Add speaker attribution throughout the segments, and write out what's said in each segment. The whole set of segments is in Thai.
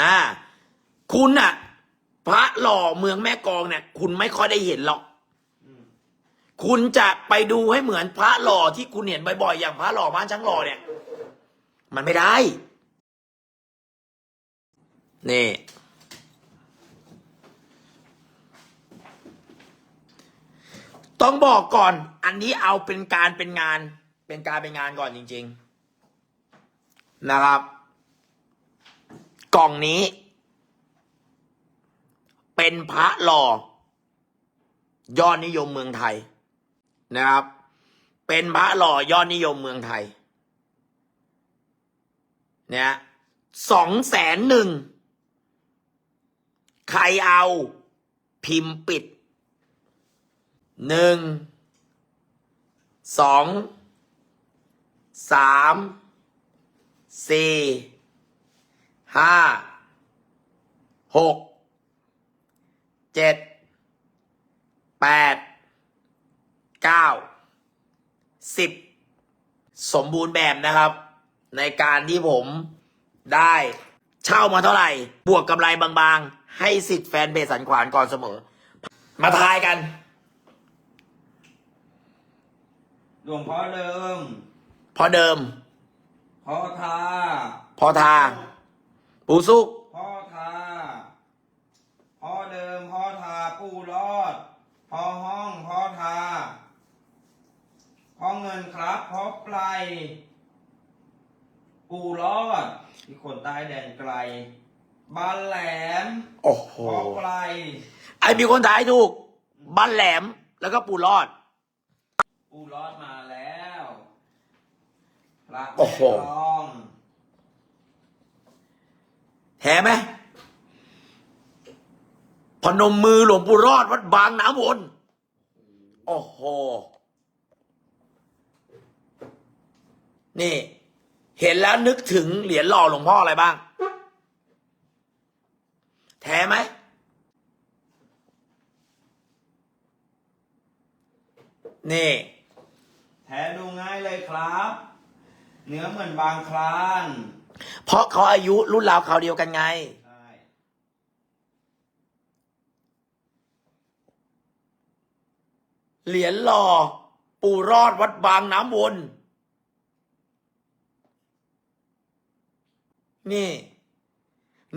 Speaker 1: อ่า คุณน่ะพระหล่อเมืองแม่กลองเนี่ย คุณไม่ค่อยได้เห็นหรอกคุณจะไปดูให้เหมือนพระหล่อที่คุณเห็นบ่อยๆอย่างพระหล่อบ้านช้างหล่อเนี่ย มันไม่ได้ นี่ ต้องบอกก่อน อันนี้เอาเป็นการเป็นงาน เป็นการเป็นงานก่อนจริง ๆ นะครับ กล่องนี้ เป็นพระหล่อยอดนิยมเมืองไทยนะครับ เป็นพระหล่อยอดนิยมเมืองไทย เนี่ยสองแสนหนึ่งใครเอาพิมพ์ปิดหนึ่งสองสามสี่ ห้าหกเจ็ดแปดเก้าสิบสมบูรณ์แบบนะครับ ในการที่ผมได้เช่ามาเท่าไหร่ บวกกำไรบางๆ ให้สิทธิ์แฟนเพจสันขวานก่อนเสมอ มาทายกัน
Speaker 2: หลวงพ่อเดิม
Speaker 1: พอเดิม
Speaker 2: พ่อทา
Speaker 1: พอทา ปูซุก
Speaker 2: พ่อทาพ่อเดิมพ่อทาปู่รอดพ่อห้องพ่อทาพ่อเงินครับพ่อไกลปู่รอดที่คนใต้แดนไกลบ้านแหลม
Speaker 1: โอ้โห
Speaker 2: พ่อไกล
Speaker 1: ไอมีคนทายถูกบ้านแหลมแล้วก็ปูรอด
Speaker 2: ปู่รอดมาแล้วพระ
Speaker 1: โอ้โห
Speaker 2: แม่กลอง
Speaker 1: แท้ไหมพนมมือหลวงปู่รอดวัดบางน้ำวนโอ้โห นี่ เห็นแล้วนึกถึงเหรียญหล่อหลวงพ่ออะไรบ้าง แท้ไหม นี่
Speaker 2: แท้ดูง่ายเลยครับ เนื้อเหมือนบางคลาน
Speaker 1: เพราะเขาอายุรุ่นราวคราเดียวกันไง
Speaker 2: ใช่
Speaker 1: เหรียญหล่อ ปู่รอดวัดบางน้ำวน นี่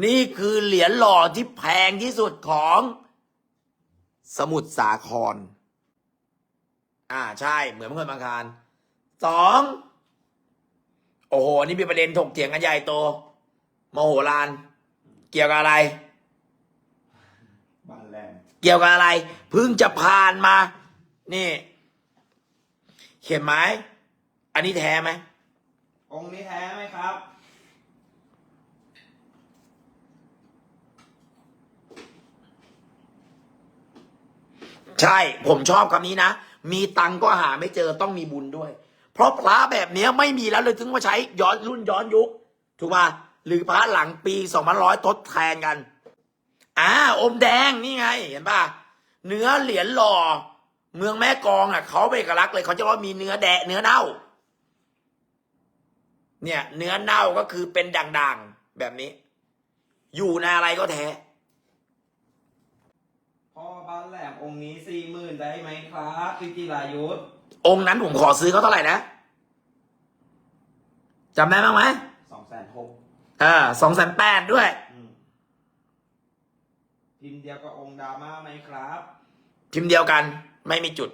Speaker 1: นี่คือเหรียญหล่อที่แพงที่สุดของ สมุทรสาคร อ่าใช่ เหมือนเมื่อนบางคารสอง โอ้โหนี่มีประเด็นถกเถียงกันใหญ่โตมโหฬารเกี่ยวกับอะไร
Speaker 2: บานแหลม
Speaker 1: เกี่ยวกับอะไรเพิ่งจะผ่านมา นี่ เขียนไหมอันนี้แท้ไหม
Speaker 2: องค์นี้แท้ไหมครับ
Speaker 1: ใช่ ผมชอบคำนี้นะ มีตังค์ก็หาไม่เจอต้องมีบุญด้วย เพราะพระแบบนี้ไม่มีแล้วเลยถึงมาใช้ย้อนรุ่นย้อนยุค ถูกป่ะหรือพระหลังปีสองพันร้อยทดแทนกัน อ่าอมแดงนี่ไง เห็นป่ะเนื้อเหรียญหล่อ เมืองแม่กองอะเขาเป็นเอกลักษณ์เลยเขาจะว่ามีเนื้อแดะเนื้อเน่า เนี่ย เนื้อเน่าก็คือเป็นด่างๆแบบนี้ อยู่ในอะไรก็แท้
Speaker 2: พ่อบ้านแหลมองค์นี้สี่หมื่นได้ไหมครับพี่จิรายุทธ
Speaker 1: องค์นั้นผมขอซื้อเขาเท่าไหร่นะจำได้บ้างไหม
Speaker 2: สองแสนหก
Speaker 1: เออสองแสนแปดด้วย
Speaker 2: พิมพ์เดียวกับองค์ดราม่าไหมครับ
Speaker 1: พิมพ์เดียวกัน ไม่มีจุด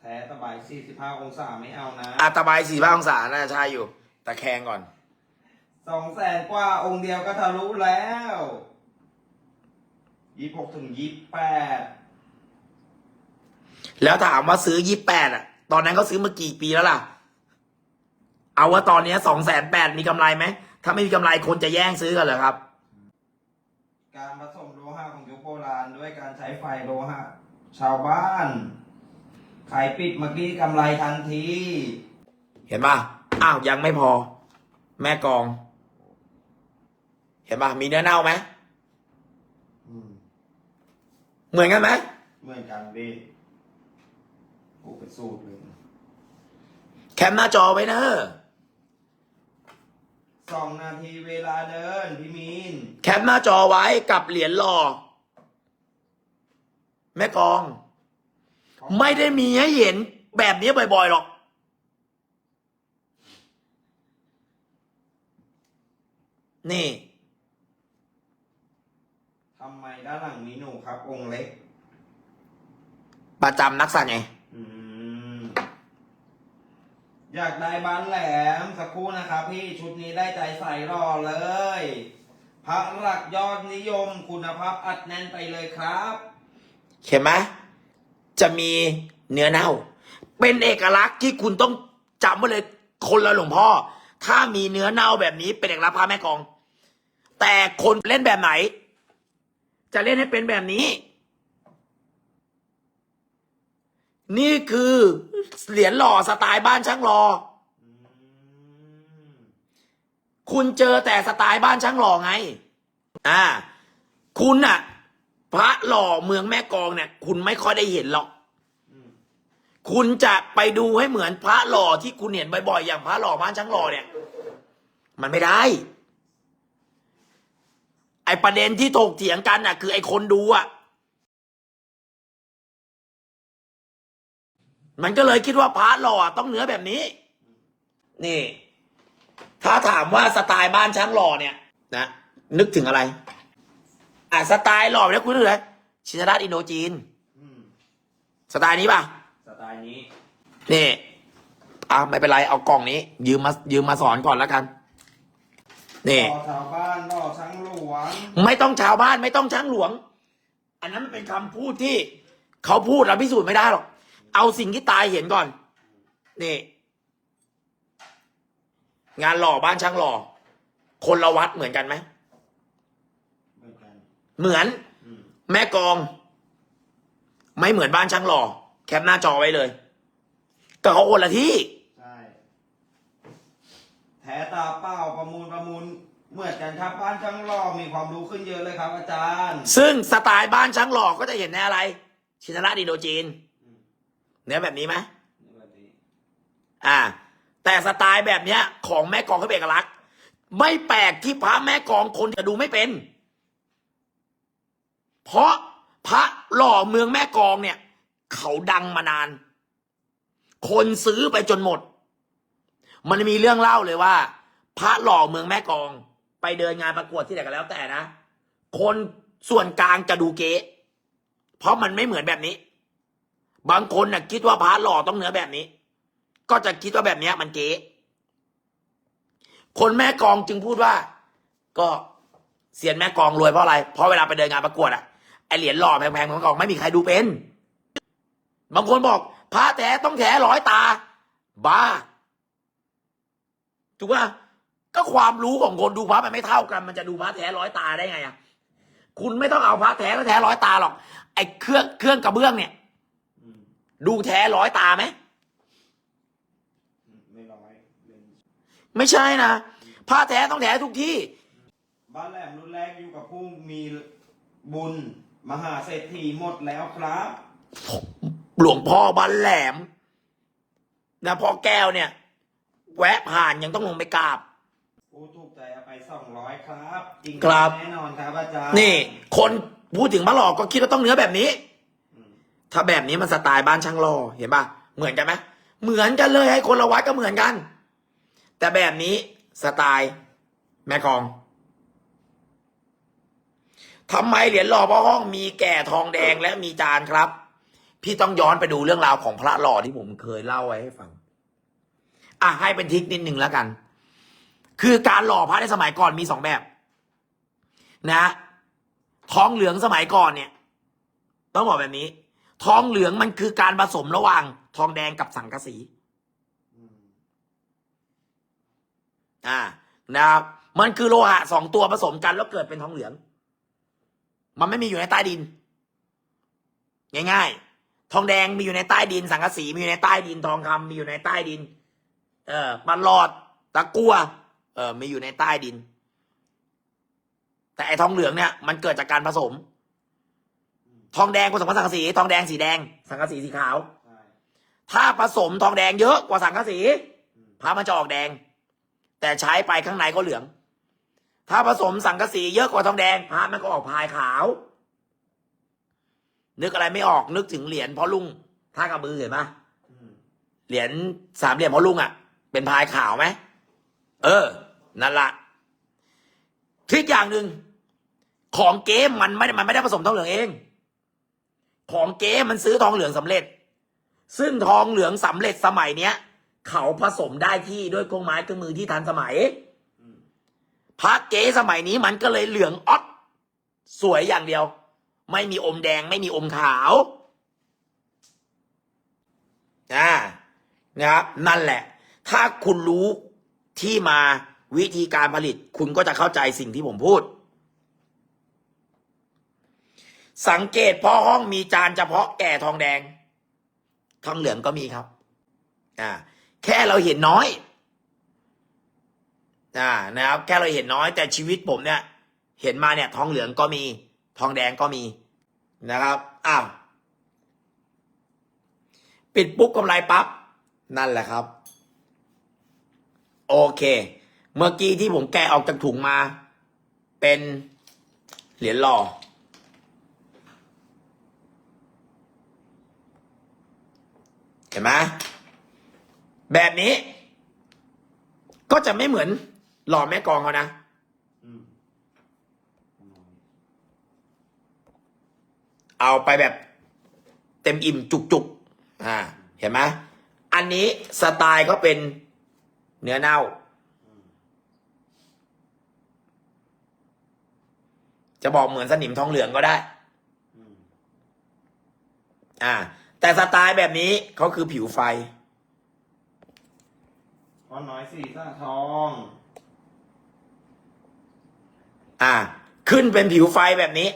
Speaker 2: แท้สบายสี่สิบห้าองศาไม่เอานะ
Speaker 1: อาตบายสี่บ้าองศาน่าจะใช่อยู่ ตะแคงก่อน
Speaker 2: สองแสนกว่าองค์เดียวก็ทะลุแล้วยี่หกถึงยี่แปด
Speaker 1: แล้วถามว่าซื้อยี่แปดอะ ตอนนั้นเขาซื้อมากี่ปีแล้วล่ะ เอาว่าตอนเนี้สองแสนแปดมีกำไรไหม ถ้าไม่มีกำไรคนจะแย่งซื้อกันเหรอครับ
Speaker 2: การผสมโลหะของยุคโบราณด้วยการใช้ไฟโลหะ ชาวบ้าน ขายปิดเมื่อกี้กำไรทันที
Speaker 1: เห็นป่ะ อ้าวยังไม่พอ แม่กอง เห็นป่ะ มีเนื้อเน่าไหม
Speaker 2: อืม
Speaker 1: เหมือนกันไหม
Speaker 2: เหมือนกันพี่ โอ้เป็นสูตรเลย
Speaker 1: แคมหน้าจอไว้เนอะ
Speaker 2: สองนาทีเวลาเดินพี่มีน
Speaker 1: แคปหน้าจอไว้กับเหรียญหล่อแม่กอง ไม่ได้มีให้เห็นแบบนี้บ่อยๆหรอก นี่
Speaker 2: ทำไมด้านหลังมีหนูครับ องค์เล็ก
Speaker 1: ประจำนักสัตว์ไง
Speaker 2: อืม อยากได้บ้านแหลมสักครู่นะครับพี่ชุดนี้ได้ใจใส่รอเลย พระหลักยอดนิยมคุณภาพอัดแน่นไปเลยครับ
Speaker 1: เห็นไหมจะมีเนื้อเน่า เป็นเอกลักษณ์ที่คุณต้องจำไว้เลยคนละหลวงพ่อ ถ้ามีเนื้อเน่าแบบนี้เป็นเอกลักษณ์พระแม่กอง แต่คนเล่นแบบไหน จะเล่นให้เป็นแบบนี้ นี่คือเหรียญหล่อสไตล์บ้านช่างหล่อ
Speaker 2: อืม
Speaker 1: คุณเจอแต่สไตล์บ้านช่างหล่อไง อ่า คุณน่ะพระหล่อเมืองแม่กลองเนี่ย คุณไม่ค่อยได้เห็นหรอก
Speaker 2: อืม
Speaker 1: คุณจะไปดูให้เหมือนพระหล่อที่คุณเห็นบ่อยๆ อย่างพระหล่อบ้านช่างหล่อเนี่ย มันไม่ได้ ไอประเด็นที่ถกเถียงกันน่ะคือไอคนดูอะ มันก็เลยคิดว่าพระหล่อต้องเนื้อแบบนี้ นี่ ถ้าถามว่าสไตล์บ้านช่างหล่อเนี่ย นะนึกถึงอะไร อะสไตล์หล่อเนี่ยคุณนึกถึงอะไรชินราชอินโดจีน
Speaker 2: อืม
Speaker 1: สไตล์นี้ป่ะ
Speaker 2: สไตล์นี้
Speaker 1: นี่อะไม่เป็นไรเอากล่องนี้ ยืมมายืมมาสอนก่อนแล้วกันนี่
Speaker 2: รอชาวบ้านรอช้างหลวง
Speaker 1: ไม่ต้องชาวบ้านไม่ต้องช้างหลวง อันนั้นมันเป็นคำพูดที่ เขาพูดเราพิสูจน์ไม่ได้หรอก เอาสิ่งที่ตายเห็นก่อน นี่ งานหล่อบ้านช่างหล่อ คนละวัดเหมือนกันไหม
Speaker 2: เหมือนกัน
Speaker 1: เหมือน
Speaker 2: อืม
Speaker 1: แม่กอง ไม่เหมือนบ้านช่างหล่อ แคปหน้าจอไว้เลย ก็เขาคนละที่
Speaker 2: ใช่ แถตาเป้าประมูลประมูลเหมือนกันครับบ้านช่างหล่อมีความรู้ขึ้นเยอะเลยครับอาจารย์
Speaker 1: ซึ่งสไตล์บ้านช้างหล่อก็จะเห็นในอะไร ชินราชอินโดจีน
Speaker 2: อืม
Speaker 1: เนื้อแบบนี้ไหม
Speaker 2: นี่แบบนี้
Speaker 1: อ่า แต่สไตล์แบบเนี้ย ของแม่กองเขาเป็นเอกลักษณ์ไม่แปลกที่พระแม่กองคนจะดูไม่เป็น เพราะพระหล่อเมืองแม่กองเนี่ย เขาดังมานาน คนซื้อไปจนหมด มันมีเรื่องเล่าเลยว่า พระหล่อเมืองแม่กอง ไปเดินงานประกวดที่ไหนก็แล้วแต่นะ คนส่วนกลางจะดูเก๊เพราะมันไม่เหมือนแบบนี้ บางคนน่ะคิดว่าพระหล่อต้องเนื้อแบบนี้ ก็จะคิดว่าแบบเนี้ยมันเก๊คนแม่กองจึงพูดว่า ก็เสียนแม่กองรวยเพราะอะไร เพราะเวลาไปเดินงานประกวดอะไอเหรียญหล่อแพงๆของกองไม่มีใครดูเป็น บางคนบอกพระแท้ต้องแท้ร้อยตา บ้า ถูกป่ะก็ความรู้ของคนดูพระมันไม่เท่ากัน มันจะดูพระแท้ร้อยตาได้ไงอะคุณไม่ต้องเอาพระแท้ก็แท้ร้อยตาหรอก ไอเครื่องเครื่องกระเบื้องเนี่ย ดูแท้ร้อยตาไหม
Speaker 2: อืมไม่ร้อยเป็น
Speaker 1: ไม่ใช่นะผ้าแท้ต้องแท้ทุกที่
Speaker 2: บ้านแหลมรุ่นแรกอยู่กับผู้มีบุญมหาเศรษฐีหมดแล้วครับ
Speaker 1: หลวงพ่อบ้านแหลมนะพ่อแก้วเนี่ย แวะผ่านยังต้องลงไปกราบ
Speaker 2: ผู้ถูกใจเอาไปสองร้อยครับ จริง
Speaker 1: ครับ
Speaker 2: แน่นอนครับอาจารย์
Speaker 1: นี่ คนพูดถึงพระหลอกก็คิดว่าต้องเนื้อแบบนี้
Speaker 2: อืม
Speaker 1: ถ้าแบบนี้มันสไตล์บ้านช่างหล่อเห็นปะเหมือนกันไหมเหมือนกันเลยให้คนละวัดก็เหมือนกัน แต่แบบนี้สไตล์แม่กองทำไมเหรียญหล่อพระห้องมีแก่ทองแดงและมีจานครับ พี่ต้องย้อนไปดูเรื่องราวของพระหล่อที่ผมเคยเล่าไว้ให้ฟัง อะให้เป็นทิกนิดหนึ่งแล้วกัน คือการหล่อพระในสมัยก่อนมีสองแบบ นะ ทองเหลืองสมัยก่อนเนี่ย ต้องบอกแบบนี้ ทองเหลืองมันคือการผสมระหว่าง ทองแดงกับสังกะสี
Speaker 2: อืม
Speaker 1: อ่านะครับมันคือโลหะสองตัวผสมกันแล้วเกิดเป็นทองเหลือง มันไม่มีอยู่ในใต้ดิน ง่ายๆ ทองแดงมีอยู่ในใต้ดิน สังกะสีมีอยู่ในใต้ดิน ทองคำมีอยู่ในใต้ดิน เออปันหลอดตะกัวเออมีอยู่ในใต้ดิน แต่ไอ้ทองเหลืองเนี่ย มันเกิดจากการผสม ทองแดงผสมกับสังกะสีทองแดงสีแดง สังกะสีสีขาว
Speaker 2: ใช่
Speaker 1: ถ้าผสมทองแดงเยอะกว่าสังกะสี
Speaker 2: อืม
Speaker 1: พระมันจะออกแดง แต่ใช้ไปข้างในก็เหลือง ถ้าผสมสังกะสีเยอะกว่าทองแดงพระมันก็ออกพายขาว นึกอะไรไม่ออกนึกถึงเหรียญพ่อลุงท่ากระบือเห็นปะ
Speaker 2: อืม
Speaker 1: เหรียญสามเหลี่ยมพ่อลุงอะ เป็นพายขาวไหมเออ นั่นละทริกอย่างหนึ่งของเก๊มันไม่ได้มันไม่ได้ผสมทองเหลืองเอง ของเก๊มันซื้อทองเหลืองสำเร็จ ซึ่งทองเหลืองสำเร็จสมัยเนี้ย เขาผสมได้ที่ด้วยเครื่องไม้เครื่องมือที่ทันสมัยพระเก๊สมัยนี้มันก็เลยเหลืองอ๊อดสวยอย่างเดียว ไม่มีอมแดงไม่มีอมขาวอ่านะครับนั่นแหละ ถ้าคุณรู้ที่มาวิธีการผลิต คุณก็จะเข้าใจสิ่งที่ผมพูด สังเกตพ่อห้องมีจานเฉพาะแก่ทองแดง ทองเหลืองก็มีครับ อ่า แค่เราเห็นน้อย อ่า นะครับ แค่เราเห็นน้อย แต่ชีวิตผมเนี่ย เห็นมาเนี่ย ทองเหลืองก็มี ทองแดงก็มี นะครับ อ้าว ปิดปุ๊บกำไรปั๊บ นั่นแหละครับ โอเค เมื่อกี้ที่ผมแกะออกจากถุงมา เป็นเหรียญหล่อ เห็นไหมแบบนี้ ก็จะไม่เหมือนหล่อแม่กองเขานะเอาไปแบบเต็มอิ่มจุกๆอ่า เห็นไหมอันนี้สไตล์ก็เป็นเนื้อเน่า จะบอกเหมือนสนิมทองเหลืองก็ได้
Speaker 2: อ่า
Speaker 1: แต่สไตล์แบบนี้เขาคือผิวไฟ
Speaker 2: พ่อน้อยสีสร้างทอง
Speaker 1: อ่า ขึ้นเป็นผิวไฟแบบนี้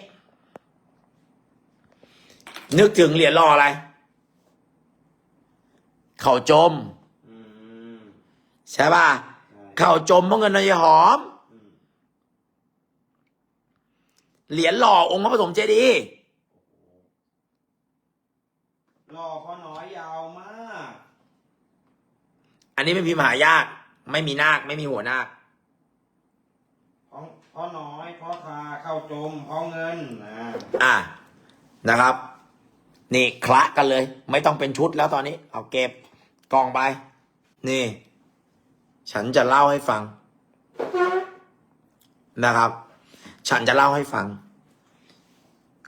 Speaker 1: นึกถึงเหรียญรออะไร เขาจม
Speaker 2: อืม
Speaker 1: ใช่ป่ะ
Speaker 2: ใช่
Speaker 1: เขาจมเพราะเงินนายหอม
Speaker 2: อืม
Speaker 1: เหรียญหล่อองค์พระปฐมเจดีย์
Speaker 2: รอพ่อน้อยยาวมาก
Speaker 1: อันนี้เป็นพิมพ์หายาก ไม่มีนาคไม่มีหัวนาค
Speaker 2: พ่อพ่อน้อยพ่อทาเข้าจมพ่อเงินนะ
Speaker 1: อ่านะครับ นี่คละกันเลย ไม่ต้องเป็นชุดแล้วตอนนี้ เอาเก็บกล่องไป นี่ ฉันจะเล่าให้ฟัง นะครับ ฉันจะเล่าให้ฟัง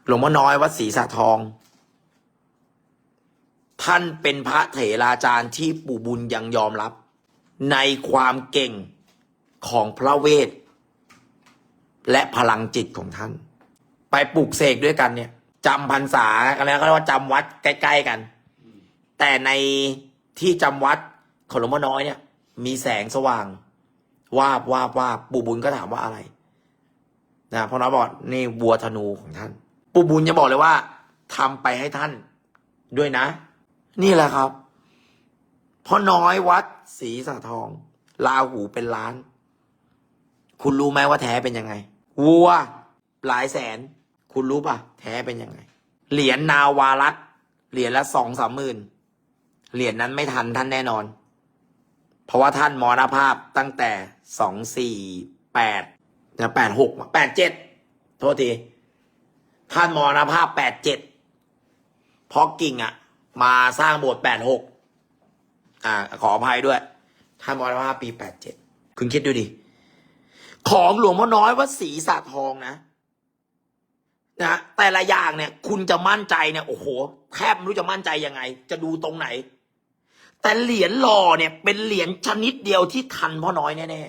Speaker 1: หลวงพ่อน้อยวัดศรีสะทอง ท่านเป็นพระเถราจารย์ที่ปู่บุญยังยอมรับ ในความเก่งของพระเวท และพลังจิตของท่าน ไปปลูกเสกด้วยกันเนี่ยจำพรรษาอะไรก็เรียกว่าจำวัดใกล้ ๆกัน แต่ในที่จำวัดของหลวงพ่อน้อยเนี่ย มีแสงสว่างวาบวาบวาบปู่บุญก็ถามว่าอะไรนะพ่อน้อยบอกนี่วัวธนูของท่าน ปู่บุญจะบอกเลยว่าทำไปให้ท่านด้วยนะ นี่แหละครับพ่อน้อยวัดศรีสะทองลาหูเป็นล้าน คุณรู้ไหมว่าแท้เป็นยังไง วัว หลายแสน คุณรู้ปะแท้เป็นยังไง เหรียญนาวารัตเหรียญละสองสามหมื่นเหรียญนั้นไม่ทันท่านแน่นอน เพราะว่าท่านมรณภาพตั้งแต่สองสี่แปดนะแปดหกแปดเจ็ดโทษที ท่านมรณภาพแปดเจ็ดเพราะกิ่งอะ มาสร้างโบสถ์แปดหกอ่า ขออภัยด้วย ท่านมรณภาพปีแปดเจ็ดคุณคิดดูดิ ของหลวงพ่อน้อยวัดศรีสะทองนะนะแต่ละอย่างเนี่ย คุณจะมั่นใจเนี่ยโอ้โหแทบไม่รู้จะมั่นใจยังไง จะดูตรงไหน แต่เหรียญหล่อเนี่ย เป็นเหรียญชนิดเดียวที่ทันพ่อน้อยแน่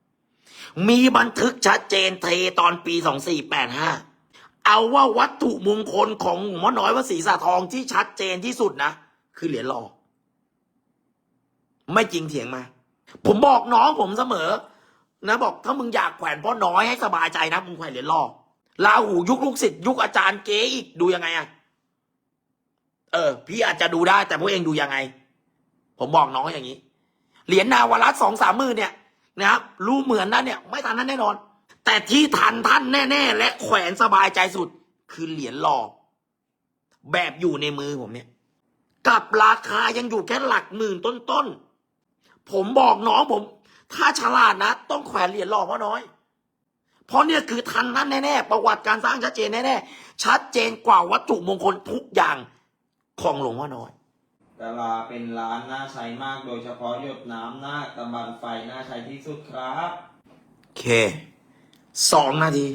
Speaker 1: ๆมีบันทึกชัดเจนเทตอนปีสองสี่แปดห้า เอาว่าวัตถุมงคลของหลวงพ่อน้อยวัดศรีสะทองที่ชัดเจนที่สุดนะ คือเหรียญหล่อไม่จริงเถียงมา ผมบอกน้องผมเสมอ นะบอกถ้ามึงอยากแขวนพ่อน้อยให้สบายใจนะมึงแขวนเหรียญล่อลาหูยุคลูกศิษย์ยุคอาจารย์เก๋อีกดูยังไงอะเออ พี่อาจจะดูได้ แต่พวกเองดูยังไง ผมบอกน้องอย่างนี้ เหรียญนาวรัตสองสามมือเนี่ยนะครับรู้เหมือนนั้นเนี่ย ไม่ทันนั้นแน่นอน แต่ที่ทันท่านแน่ ๆ และแขวนสบายใจสุด คือเหรียญหล่อแบบอยู่ในมือผมเนี่ย กับราคายังอยู่แค่หลักหมื่นต้นๆผมบอกน้องผม ถ้าฉลาดนะ ต้องแขวนเหรียญหล่อพ่อน้อย เพราะเนี่ยคือทันนั้นแน่ๆประวัติการสร้างชัดเจนแน่ๆชัดเจนกว่าวัตถุมงคลทุกอย่างของหลวงพ่อน้อย
Speaker 2: กะลาเป็นร้านน่าใช้มากโดยเฉพาะหยดน้ำหน้าตะบันไฟน่าใช้ที่สุดครับ
Speaker 1: โอเค สองนาที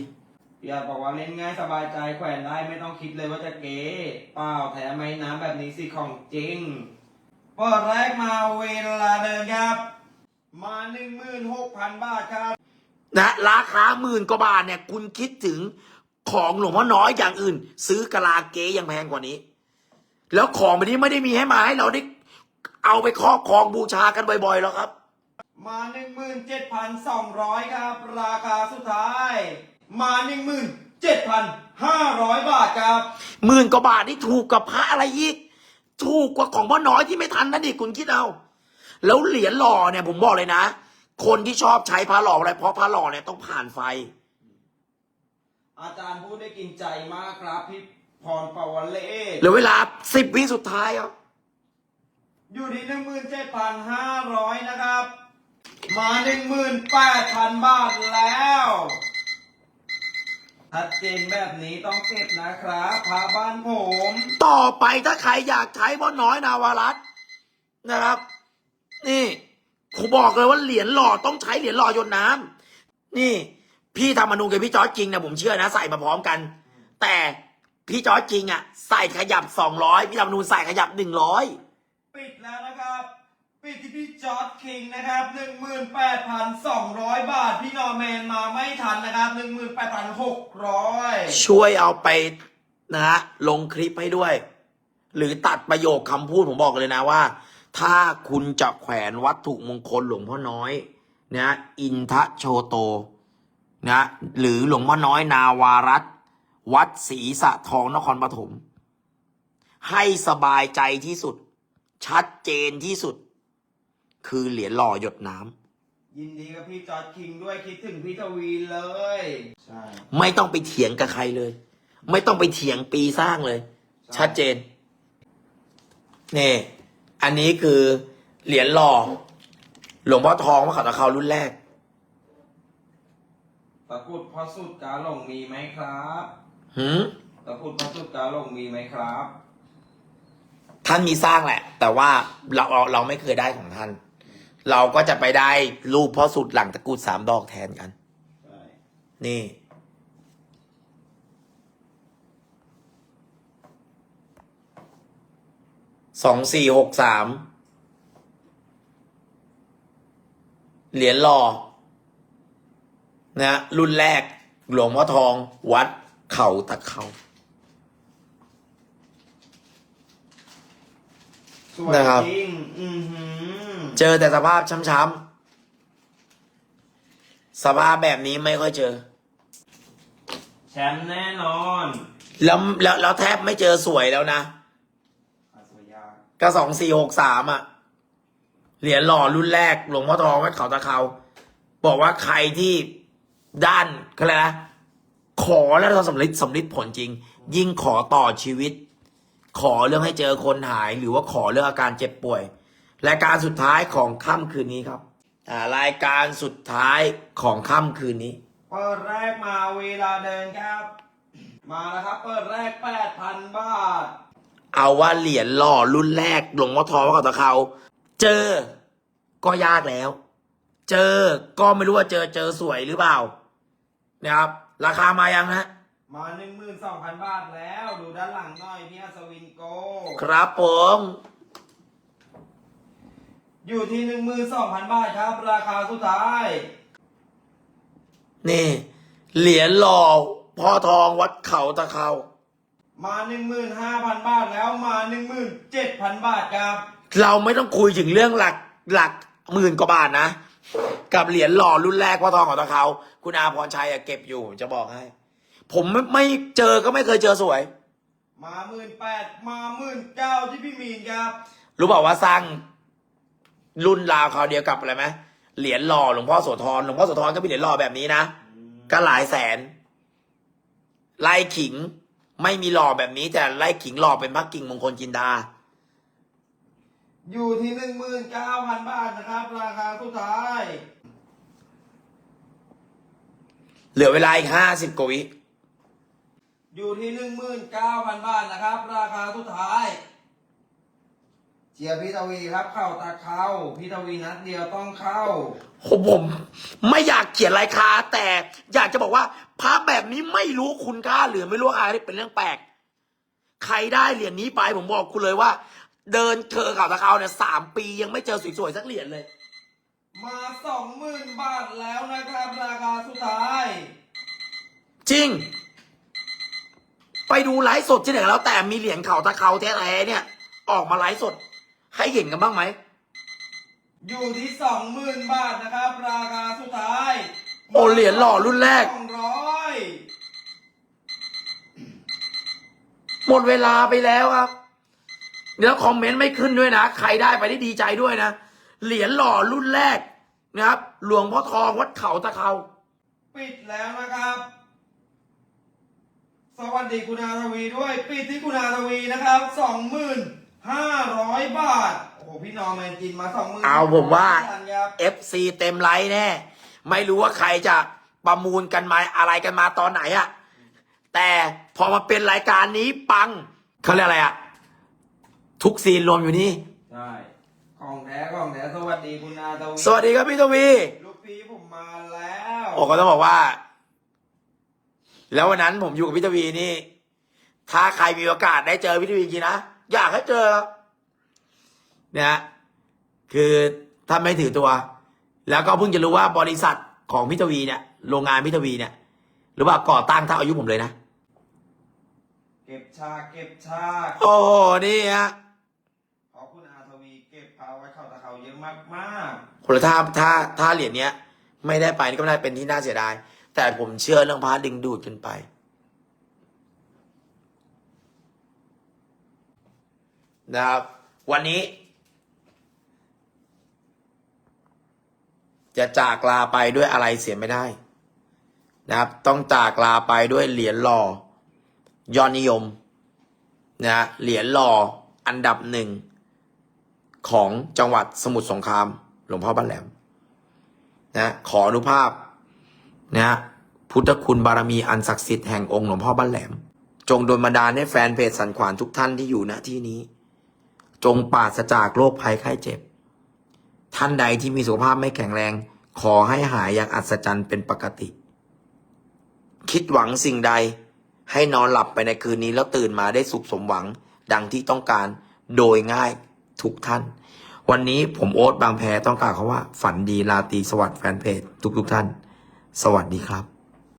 Speaker 2: อย่าบอกว่าเล่นง่ายสบายใจแขวนได้ไม่ต้องคิดเลยว่าจะเก๋เปล่าแถมไม้น้ำแบบนี้สิของจริงเปิดแรกมาเวลาเดินครับ มาหนึ่งหมื่นหกพันบาทครับ
Speaker 1: นะราคาหมื่นกว่าบาทเนี่ย คุณคิดถึงของหลวงพ่อน้อยอย่างอื่น ซื้อกะลาเก๊ยังแพงกว่านี้ แล้วของแบบนี้ไม่ได้มีให้มาให้เราได้เอาไปครอบครองบูชากันบ่อยๆแล้วครับ
Speaker 2: มาหนึ่งหมื่นเจ็ดพันสองร้อยครับ ราคาสุดท้าย มาหนึ่งหมื่นเจ็ดพันห้าร้อยบาทครับ
Speaker 1: หมื่นกว่าบาทนี่ถูกกับพระอะไรอีก ถูกกว่าของพ่อน้อยที่ไม่ทันนั่นดิคุณคิดเอา แล้วเหรียญหล่อเนี่ยผมบอกเลยนะ คนที่ชอบใช้พระหล่ออะไรเพราะพระหล่อเนี่ยต้องผ่านไฟ
Speaker 2: อาจารย์พูดได้กินใจมากครับ พี่พรปวเลศ
Speaker 1: เหลือเวลาสิบวิสุดท้ายครับ
Speaker 2: อยู่ที่หนึ่งหมื่นเจ็ดพันห้าร้อยนะครับ มาหนึ่งหมื่นแปดพันบาทแล้วชัดเจนแบบนี้ต้องเก็บนะครับพาบ้านผม
Speaker 1: ต่อไปถ้าใครอยากใช้พ่อน้อยนาวารัตน์นะครับ นี่ผมบอกเลยว่าเหรียญหล่อต้องใช้เหรียญหล่อหยดน้ำนี่ พี่ธรรมนูกับพี่จอร์จจริงนะผมเชื่อนะ ใส่มาพร้อมกัน แต่พี่จอร์จจริงอะ ใส่ขยับสองร้อยพี่ธรรมนูใส่ขยับหนึ่งร้อย
Speaker 2: ปิดแล้วนะครับ ปิดที่พี่จอร์ดคิงนะครับหนึ่งหมื่นแปดพันสองร้อยบาท พี่นอร์แมนมาไม่ทันนะครับหนึ่งหมื่นแปดพันหกร้อย
Speaker 1: ช่วยเอาไปนะฮะลงคลิปให้ด้วย หรือตัดประโยคคำพูดผมบอกเลยนะว่า ถ้าคุณจะแขวนวัตถุมงคลหลวงพ่อน้อยนะอินทะโชโตนะหรือหลวงพ่อน้อยนาวารัตวัดศรีสะทองนครปฐมให้สบายใจที่สุด ชัดเจนที่สุด คือเหรียญหล่อหยดน้ำ
Speaker 2: ยินดีกับพี่จอร์ดคิงด้วยคิดถึงพี่ทวีเลย ใช่
Speaker 1: ไม่ต้องไปเถียงกับใครเลย ไม่ต้องไปเถียงปีสร้างเลย
Speaker 2: ใช่
Speaker 1: ชัดเจนนี่อันนี้คือเหรียญหล่อหลวงพ่อทองวัดเขาตะเขารุ่นแรก
Speaker 2: ตะกรุดพอสุดกาหลงมีไหมครับ
Speaker 1: หืม
Speaker 2: ตะกรุดพอสุดกาหลงมีไหมครับ
Speaker 1: ท่านมีสร้างแหละ แต่ว่าเราเราเราไม่เคยได้ของท่าน เราก็จะไปได้รูปพ่อสุดหลังตะกรุดสามดอกแทนกัน
Speaker 2: ใช่
Speaker 1: นี่ สองสี่หกสาม เหรียญหล่อนะรุ่นแรก หลวงพ่อทอง วัดเขาตะเขา
Speaker 2: สวย
Speaker 1: นะครับ
Speaker 2: จริง อือหือ
Speaker 1: เจอแต่สภาพช้ำๆสภาพแบบนี้ไม่ค่อยเจอ
Speaker 2: แชมป์แน่นอน
Speaker 1: แล้วแล้วแล้วแทบไม่เจอสวยแล้วนะ
Speaker 2: อาสวยยาก
Speaker 1: ก็สองสี่หกสามอะ เหรียญหล่อรุ่นแรก หลวงพ่อทองวัดเขาตะเขาบอกว่าใครที่ด้านก็เลยกนะขอแล้วเราสำลิดสำลิดผลจริง ยิ่งขอต่อชีวิต ขอเรื่องให้เจอคนหายหรือว่าขอเรื่องอาการเจ็บป่วย รายการสุดท้ายของค่ำคืนนี้ครับอ่ารายการสุดท้ายของค่ำคืนนี้
Speaker 2: เปิดแรกมาเวลาเดินครับ มาแล้วครับ เปิดแรกแปดพันบาท
Speaker 1: เอาว่าเหรียญหล่อรุ่นแรกหลวงพ่อทองวัดเขาตะเขาเจอ ก็ยากแล้ว เจอก็ไม่รู้ว่าเจอเจอสวยหรือเปล่านะครับ ราคามายังนะ
Speaker 2: มาหนึ่งหมื่นสองพันบาทแล้ว ดูด้านหลังหน่อยพี่อัศวินโก
Speaker 1: ครับผม
Speaker 2: อยู่ที่หนึ่งหมื่นสองพันบาทครับ ราคาสุดท้าย
Speaker 1: นี่ เหรียญหล่อพ่อทองวัดเขาตะเขา
Speaker 2: มาหนึ่งหมื่นห้าพันบาทแล้วมาหนึ่งหมื่นเจ็ดพันบาทครับ
Speaker 1: เราไม่ต้องคุยถึงเรื่องหลักหลักหมื่นกว่าบาทนะ กับเหรียญหล่อรุ่นแรกพ่อทองของตะเขาคุณอาพรชัยอะเก็บอยู่ผมจะบอกให้ ผมไม่ไม่เจอก็ไม่เคยเจอสวย
Speaker 2: มาหมื่นแปดมาหมื่นเก้าที่พี่มีนครับ
Speaker 1: รู้เปล่าว่าสร้าง รุ่นราวคราวเดียวกับอะไรไหมเหรียญหล่อหลวงพ่อโสธรหลวงพ่อโสธรก็มีเหรียญหล่อแบบนี้นะก็หลายแสนไล่ขิงไม่มีหล่อแบบนี้ แต่ไล่ขิงหล่อเป็นพักกิ่งมงคลจินดา
Speaker 2: อยู่ที่หนึ่งหมื่นเก้าพันบาทนะครับ ราคาสุดท้าย
Speaker 1: เหลือเวลาอีกห้าสิบกวิ
Speaker 2: อยู่ที่หนึ่งหมื่นเก้าพันบาทนะครับ ราคาสุดท้าย เชียร์พี่ทวีครับ เข้าตาเข้าพี่ทวีนัดเดียวต้องเข้า
Speaker 1: ผมผมไม่อยากเขียนรายคาแต่อยากจะบอกว่าพระแบบนี้ไม่รู้คุณค่าหรือไม่รู้อะไรเป็นเรื่องแปลก ใครได้เหรียญนี้ไปผมบอกคุณเลยว่า เดินเธอข่าวตะเขาเนี่ยสามปียังไม่เจอสวยๆสักเหรียญเลย
Speaker 2: มาสองหมื่นบาทแล้วนะครับราคาสุดท้าย
Speaker 1: จริง ไปดูไลฟ์สดที่ไหนแล้วแต่มีเหรียญเข่าตะเขาแท้ๆเนี่ย ออกมาไลฟ์สด ให้เห็นกันบ้างไหม
Speaker 2: อยู่ที่สองหมื่นบาทนะครับ ราคาสุดท้าย
Speaker 1: โอเหรียญหล่อรุ่นแรก
Speaker 2: สองร้อย
Speaker 1: หมดเวลาไปแล้วครับแล้วคอมเมนต์ไม่ขึ้นด้วยนะ ใครได้ไปได้ดีใจด้วยนะ เหรียญหล่อรุ่นแรกนะครับ หลวงพ่อทองวัดเขาตะเขา
Speaker 2: ปิดแล้วนะครับ สวัสดีคุณอาทวีด้วย ปิดที่คุณอาทวีนะครับสองหมื่น ห้าร้อยบาท โอ้โหพี่น้องแมนจินมาสองหมื่น
Speaker 1: เอาผมว่า
Speaker 2: ครับ
Speaker 1: FC เต็มไลน์แน่ ไม่รู้ว่าใครจะประมูลกันมาอะไรกันมาตอนไหนอะแต่พอมาเป็นรายการนี้ปังเขาเรียกอะไรอะทุกซีนรวมอยู่นี่
Speaker 2: ใช่ของแท้ของแท้สวัสดีคุณอาทวี
Speaker 1: สวัสดีครับพี่ทวี
Speaker 2: ลูกพี่ผมมาแล้ว
Speaker 1: โอ้ก็ต้องบอกว่า แล้ววันนั้นผมอยู่กับพี่ทวีนี่ ถ้าใครมีโอกาสได้เจอพี่ทวีจริงๆนะ อยากให้เจอครับเนี่ยฮะคือถ้าไม่ถือตัว แล้วก็เพิ่งจะรู้ว่าบริษัทของพี่ทวีเนี่ย โรงงานพี่ทวีเนี่ย หรือว่าก่อตั้งเท่าอายุผมเลยนะ
Speaker 2: เก็บชาเก็บชา
Speaker 1: โอ้โหนี่ฮะ
Speaker 2: ขอบคุณอาทวีเก็บพาไว้เข้าตะเขาเยอะมากมาก
Speaker 1: คนละถ้าถ้าถ้าเหรียญเนี้ย ไม่ได้ไปนี่ก็ไม่ได้เป็นที่น่าเสียดาย แต่ผมเชื่อเรื่องพระดึงดูดกันไป นะครับ วันนี้ จะจากลาไปด้วยอะไรเสียไม่ได้ นะครับ ต้องจากลาไปด้วยเหรียญหล่อยอดนิยมนะฮะเหรียญหล่ออันดับหนึ่งของจังหวัดสมุทรสงคราม หลวงพ่อบ้านแหลมนะขออนุภาพนะพุทธคุณบารมีอันศักดิ์สิทธิ์แห่งองค์หลวงพ่อบ้านแหลม จงโดนบันดาลให้แฟนเพจสันขวานทุกท่านที่อยู่ณที่นี้ จงปราศจากโรคภัยไข้เจ็บ ท่านใดที่มีสุขภาพไม่แข็งแรง ขอให้หายอย่างอัศจรรย์เป็นปกติ คิดหวังสิ่งใด ให้นอนหลับไปในคืนนี้แล้วตื่นมาได้สุขสมหวัง ดังที่ต้องการโดยง่ายทุกท่าน วันนี้ผมโอ๊ตบางแพต้องกล่าวคาว่า ฝันดีราตรีสวัสดิ์แฟนเพจทุกๆท่าน สวัสดีครับ